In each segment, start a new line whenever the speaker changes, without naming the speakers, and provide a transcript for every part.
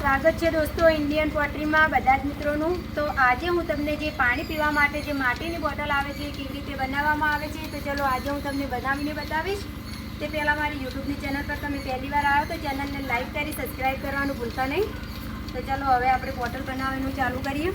સ્વાગત છે દોસ્તો ઇન્ડિયન પોટરીમાં બધા જ મિત્રોનું. તો આજે હું તમને જે પાણી પીવા માટે જે માટીની બોટલ આવે છે કેવી રીતે બનાવવામાં આવે છે, તો ચલો આજે હું તમને બનાવીને બતાવીશ. તે પહેલાં મારી યુટ્યુબની ચેનલ પર તમે પહેલી વાર આવો તો ચેનલને લાઈક કરી સબસ્ક્રાઈબ કરવાનું ભૂલતા નહીં. તો ચલો હવે આપણે બોટલ બનાવવાનું ચાલુ કરીએ.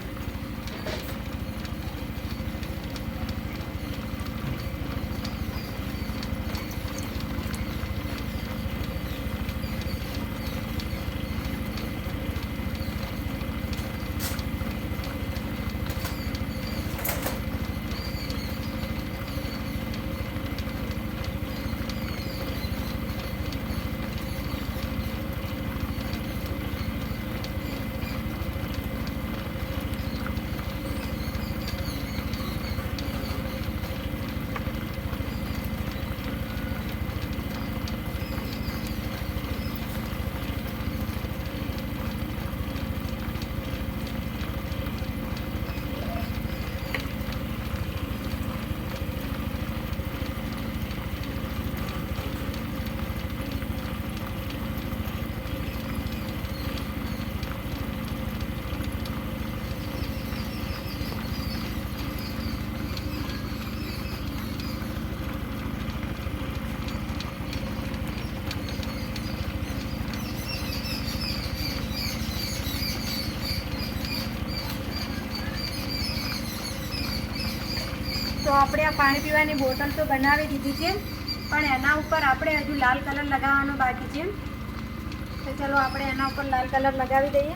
તો આપણે આ પાણી પીવાની બોટલ તો બનાવી દીધી છે. પણ એના ઉપર આપણે હજુ લાલ કલર લગાવવાનો બાકી છે. તો ચલો આપણે એના ઉપર લાલ કલર લગાવી દઈએ.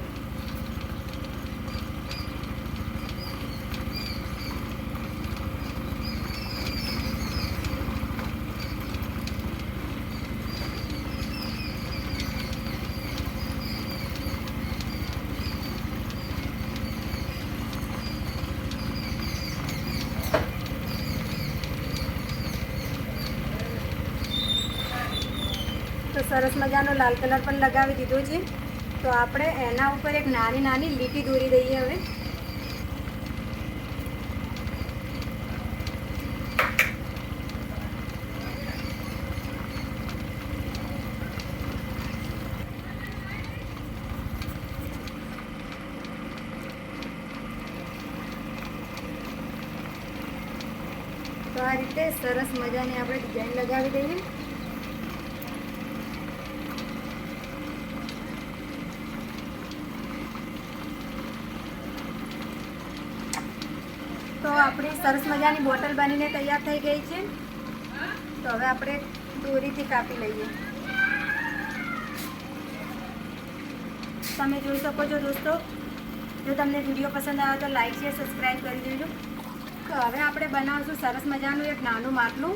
તો સરસ મજાનો લાલ કલર પણ લગાવી દીધો છે. તો આપણે એના ઉપર એક નાની નાની લીટી દોરી દઈએ હવે. તો આ રીતે સરસ મજાની આપણે ડિઝાઇન લગાવી દઈએ. તો આપણી સરસ મજાની બોટલ બનીને તૈયાર થઈ ગઈ છે. તો હવે આપણે દોરીથી કાપી લઈએ. તમે જોઈ શકો છો દોસ્તો. જો તમને વીડિયો પસંદ આવે તો લાઈક છે સબસ્ક્રાઈબ કરી દેજો. તો હવે આપણે બનાવશું સરસ મજાનું એક નાનું માટલું.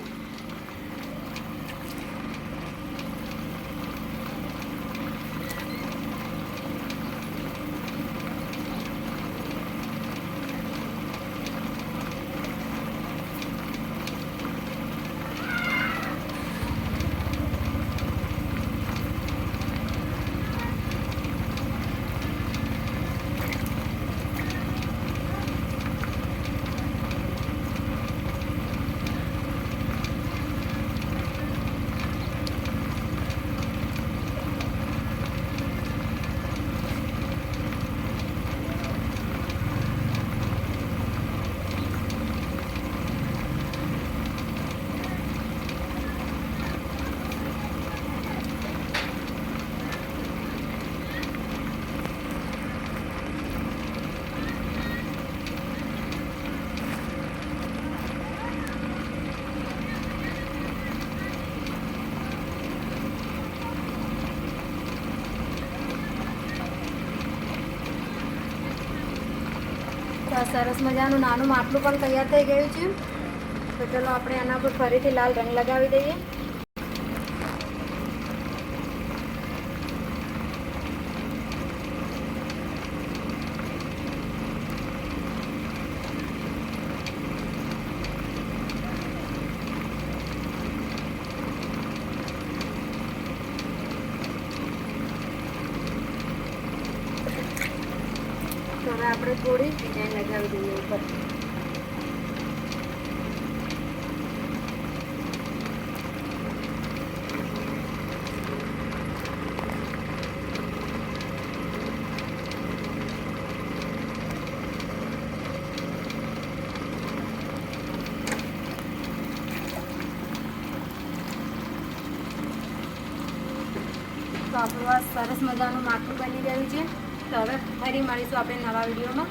સરસ મજાનું નાનું માટલું પણ તૈયાર થઈ ગયું છે. તો ચલો આપણે આના પર ફરીથી લાલ રંગ લગાવી દઈએ. આપણે થોડી ડિઝાઇન લગાવી દઈએ ઉપર. તો આપણું સરસ મજાનું માથું બની ગયું છે. તો હવે ફરી મળીશું આપણે નવા વિડીયોમાં.